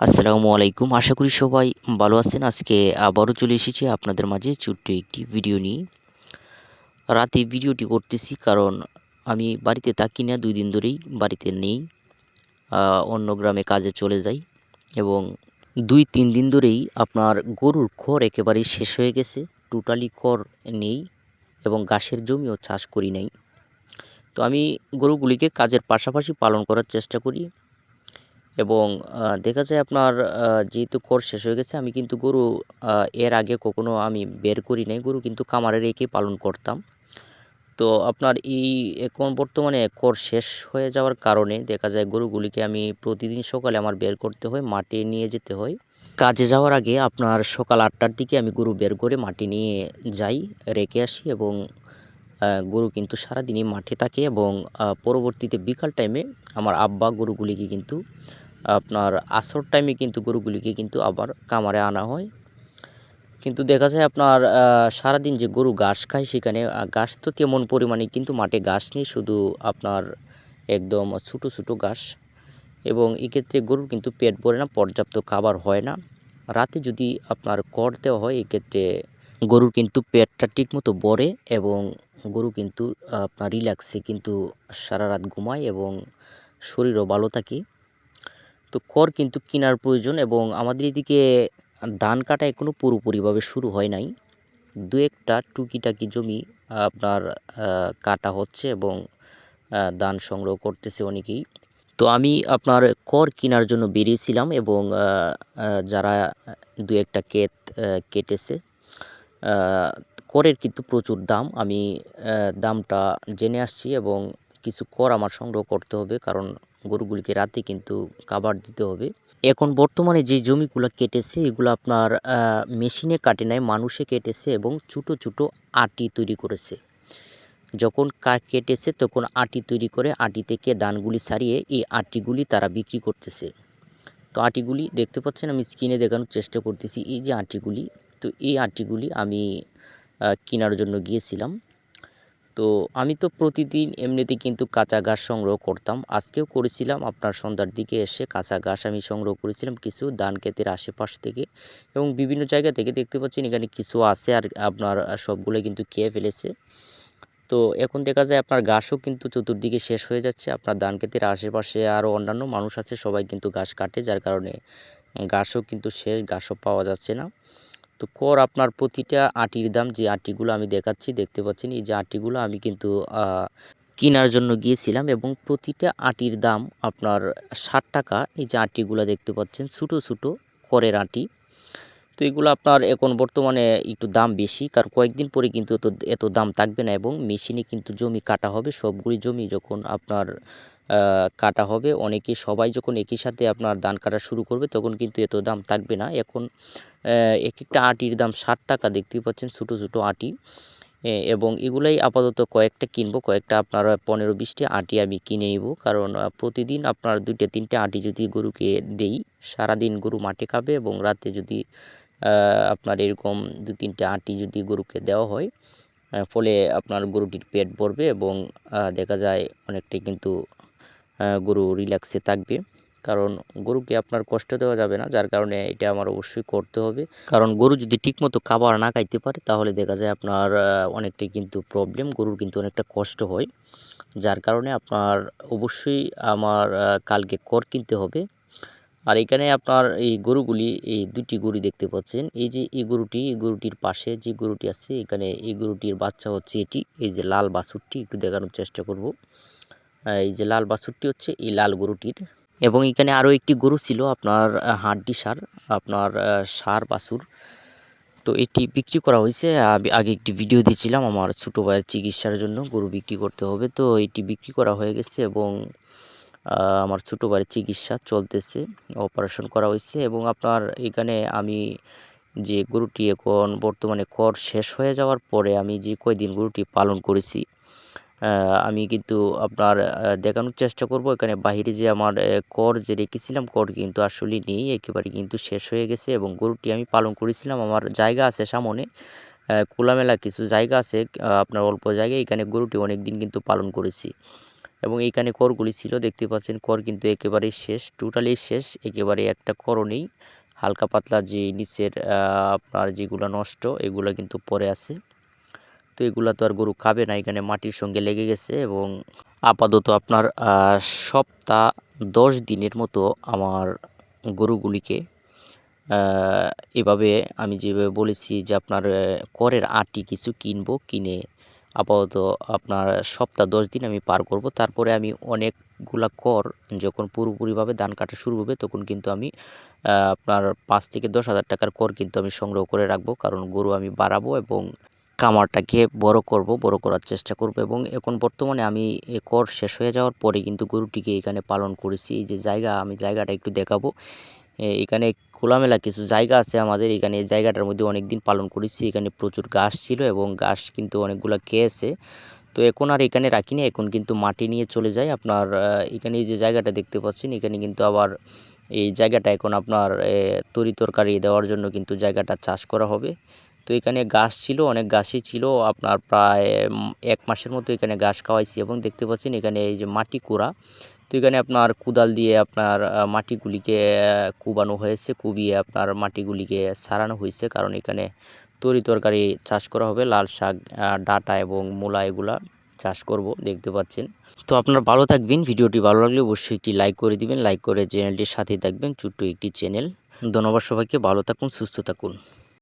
আসসালামু আলাইকুম। আশা করি সবাই ভালো আছেন। আজকে আবারও চলে এসেছি আপনাদের মাঝে ছোট্ট একটি ভিডিও নিয়ে। রাতে ভিডিওটি করতেছি কারণ আমি বাড়িতে থাকি না, দুই দিন ধরেই বাড়িতে নেই। অন্য গ্রামে কাজে চলে যাই এবং দুই, তিন দিন ধরেই আপনার গরুর খড় একেবারেই শেষ হয়ে গেছে। টোটালি খড় নেই এবং ঘাসের জমিও চাষ করি নাই। তো আমি গরুগুলিকে কাজের পাশাপাশি পালন করার চেষ্টা করি। এবং দেখা যায় আপনার যেহেতু খড় শেষ হয়ে গেছে, আমি কিন্তু গরু এর আগে কখনো আমি বের করি নাই। গরু কিন্তু খামারে রেখে পালন করতাম। তো আপনার এই, এখন বর্তমানে খড় শেষ হয়ে যাওয়ার কারণে দেখা যায় গরুগুলিকে আমি প্রতিদিন সকালে আমার বের করতে হয়, মাঠে নিয়ে যেতে হয়। কাজে যাওয়ার আগে আপনার সকাল আটটার দিকে আমি গরু বের করে মাটি নিয়ে যাই, রেখে আসি এবং গরু কিন্তু সারাদিনই মাঠে থাকে এবং পরবর্তীতে বিকাল টাইমে আমার আব্বা গরুগুলিকে কিন্তু আপনার আসর টাইমে কিন্তু গরুগুলিকে কিন্তু আবার কামারে আনা হয়। কিন্তু দেখা যায় আপনার সারাদিন যে গরু ঘাস খায় সেখানে ঘাস তো তেমন পরিমাণে কিন্তু মাঠে ঘাস নেই, শুধু আপনার একদম ছোটো ছোটো ঘাস। এবং এক্ষেত্রে গরুর কিন্তু পেট ভরে না, পর্যাপ্ত খাবার হয় না। রাতে যদি আপনার কর দেওয়া হয়, এক্ষেত্রে গরুর কিন্তু পেটটা ঠিকমতো ভরে এবং গরু কিন্তু আপনার রিল্যাক্সে কিন্তু সারা রাত ঘুমায় এবং শরীরও ভালো থাকে। তো খড় কিন্তু কেনার প্রয়োজন এবং আমাদের এদিকে ধান কাটা এখনও পুরোপুরিভাবে শুরু হয় নাই। দু একটা টুকিটাকি জমি আপনার কাটা হচ্ছে এবং ধান সংগ্রহ করতেছে অনেকেই। তো আমি আপনার খড় কেনার জন্য বেরিয়েছিলাম এবং যারা দু একটা আহ, কেটেছে করের কিন্তু প্রচুর দাম। আমি দামটা জেনে আসছি এবং কিছু কর আমার সংগ্রহ করতে হবে কারণ গরুগুলিকে রাতে কিন্তু খাবার দিতে হবে। এখন বর্তমানে যে জমিগুলো কেটেছে, এগুলো আপনার মেশিনে কাটে নাই, মানুষে কেটেছে এবং ছোটো ছোটো আটি তৈরি করেছে। যখন কেটেছে তখন আটি তৈরি করে আটি থেকে ধানগুলি সারিয়ে এই আটিগুলি তারা বিক্রি করতেছে। তো আটিগুলি দেখতে পাচ্ছেন, আমি স্ক্রিনে দেখানোর চেষ্টা করতেছি, এই যে আটিগুলি, তো এই আটিগুলি আমি কেনার জন্য গিয়েছিলাম। তো আমি তো প্রতিদিন এমনিতে কিন্তু কাঁচা ঘাস সংগ্রহ করতাম। আজকেও করেছিলাম, আপনার সন্ধ্যার দিকে এসে কাঁচা ঘাস আমি সংগ্রহ করেছিলাম কিছু ধান ক্ষেতের আশেপাশ থেকে এবং বিভিন্ন জায়গা থেকে দেখতে পাচ্ছেন এখানে কিছু আছে আর আপনার সবগুলো কিন্তু খেয়ে ফেলেছে। তো এখন দেখা যায় আপনার ঘাসও কিন্তু চতুর্দিকে শেষ হয়ে যাচ্ছে, আপনার ধান ক্ষেতের আশেপাশে আরও অন্যান্য মানুষ আছে, সবাই কিন্তু ঘাস কাটে, যার কারণে ঘাসও কিন্তু শেষ, ঘাসও পাওয়া যাচ্ছে না। তো কর আপনার প্রতিটা আটির দাম যে আটিগুলো আমি দেখাচ্ছি, দেখতে পাচ্ছেন, এই যে আটিগুলো আমি কিন্তু কেনার জন্য গিয়েছিলাম এবং প্রতিটা আটির দাম আপনার ষাট টাকা। এই যে আটিগুলো দেখতে পাচ্ছেন, ছোটো ছোটো করের আটি। তো এগুলো আপনার এখন বর্তমানে একটু দাম বেশি কারণ কয়েকদিন পরে কিন্তু এত এত দাম থাকবে না এবং মেশিনে কিন্তু জমি কাটা হবে, সবগুলি জমি যখন আপনার কাটা হবে, অনেকে সবাই যখন একই সাথে আপনার ধান কাটা শুরু করবে, তখন কিন্তু এত দাম থাকবে না। এখন এক একটা আটির দাম ষাট টাকা। দেখতেই পাচ্ছেন ছোটো ছোটো আটি। এবং এগুলাই আপাতত কয়েকটা কিনবো, কয়েকটা আপনার পনেরো বিশটি আটি আমি কিনে নিব। কারণ প্রতিদিন আপনার দুইটা, তিনটে আটি যদি গরুকে দেই, সারাদিন গরু মাঠে খাবে এবং রাতে যদি আপনার এরকম দু, তিনটে আটি যদি গরুকে দেওয়া হয় ফলে আপনার গরুটির পেট ভরবে এবং দেখা যায় অনেকটাই কিন্তু গরু রিল্যাক্সে থাকবে। কারণ গরুকে আপনার কষ্ট দেওয়া যাবে না, যার কারণে এটা আমার অবশ্যই করতে হবে। কারণ গরু যদি ঠিকমতো খাবার না খাইতে পারে, তাহলে দেখা যায় আপনার অনেকটাই কিন্তু প্রবলেম গরুর কিন্তু অনেকটা কষ্ট হয়। যার কারণে আপনার অবশ্যই আমার কালকে কর কিনতে হবে। আর এখানে আপনার এই গরুগুলি, এই দুটি গরু দেখতে পাচ্ছেন। এই যে এই গরুটি, এই গরুটির পাশে যে গরুটি আছে, এখানে এই গরুটির বাচ্চা হচ্ছে এটি। এই যে লাল বাছুরটি, একটু দেখানোর চেষ্টা করব। এই যে লাল বাছুরটি হচ্ছে এই লাল গরুটির। এবং এখানে আরও একটি গরু ছিল আপনার হাড্ডি সার, আপনার সার বাছুর। তো এটি বিক্রি করা হয়েছে। আগে একটি ভিডিও দিয়েছিলাম, আমার ছোটো ভাইয়ের চিকিৎসার জন্য গরু বিক্রি করতে হবে। তো এটি বিক্রি করা হয়ে গেছে এবং আমার ছোটো ভাইয়ের চিকিৎসা চলতেছে, অপারেশন করা হয়েছে এবং আপনার এখানে আমি যে গরুটি এখন বর্তমানে কর শেষ হয়ে যাওয়ার পরে আমি যে কয়দিন গরুটি পালন করেছি আমি কিন্তু আপনার দেখানোর চেষ্টা করব। এখানে বাহিরে যে আমার কর যে রেখেছিলাম, কর কিন্তু আসলে নেই। একেবারে কিন্তু শেষ হয়ে গেছে এবং গরুটি আমি পালন করেছিলাম। আমার জায়গা আছে সামনে খোলামেলা কিছু জায়গা আছে আপনার অল্প জায়গায়। এখানে গরুটি অনেক দিন কিন্তু পালন করেছি এবং এইখানে করগুলি ছিল, দেখতে পাচ্ছেন কর কিন্তু একেবারেই শেষ টোটালি শেষ। একেবারে একটা করও নেই। হালকা পাতলা যে নিচের আপনার যেগুলো নষ্ট, এগুলো কিন্তু পরে আছে। তো এগুলা তো আর গরু খাবে না, এখানে মাটির সঙ্গে লেগে গেছে এবং আপাতত আপনার সপ্তাহ দশ দিনের মতো আমার গরুগুলিকে এভাবে আমি যেভাবে বলেছি যে আপনার করের আটি কিছু কিনবো, কিনে আপাতত আপনার সপ্তাহ দশ দিন আমি পার করব। তারপরে আমি অনেকগুলা কর যখন পুরোপুরিভাবে ধান কাটা শুরু হবে তখন কিন্তু আমি আপনার পাঁচ থেকে দশ হাজার টাকার কর কিন্তু আমি সংগ্রহ করে রাখব। কারণ গরু আমি বাড়াবো এবং কামারটাকে বড় করব, বড় করার চেষ্টা করব এবং এখন বর্তমানে আমি কর শেষ হয়ে যাওয়ার পরে কিন্তু গরুটিকে এখানে পালন করেছি। এই যে জায়গা, আমি জায়গাটা একটু দেখাবো। এখানে খোলামেলা কিছু জায়গা আছে আমাদের। এখানে এই জায়গাটার মধ্যে অনেক দিন পালন করেছি। এখানে প্রচুর ঘাস ছিল এবং ঘাস কিন্তু অনেকগুলো খেয়েছে। তো এখন আর এখানে রাখিনি এখন কিন্তু মাটি নিয়ে চলে যায় আপনার এখানে এই যে জায়গাটা দেখতে পাচ্ছেন, এখানে কিন্তু আবার এই জায়গাটা এখন আপনার তরি তরকারি দেওয়ার জন্য কিন্তু জায়গাটা চাষ করা হবে। তো এখানে গাছ ছিল, অনেক গাছই ছিল। আপনার প্রায় এক মাসের মতো এখানে ঘাস খাওয়াইছি এবং দেখতে পাচ্ছেন এখানে এই যে মাটি কুড়া। তো এখানে আপনার কুদাল দিয়ে আপনার মাটিগুলিকে কুবানো হয়েছে, কুবিয়ে আপনার মাটিগুলিকে সারানো হয়েছে। কারণ এখানে তরি তরকারি চাষ করা হবে, লাল শাক ডাঁটা এবং মূলা এগুলা চাষ করব, দেখতে পাচ্ছেন। তো আপনারা ভালো থাকবেন, ভিডিওটি ভালো লাগলে অবশ্যই একটি লাইক করে দিবেন। লাইক করে চ্যানেলটির সাথে থাকবেন, ছোট্ট একটি চ্যানেল। ধন্যবাদ সবাইকে, ভালো থাকুন, সুস্থ থাকুন।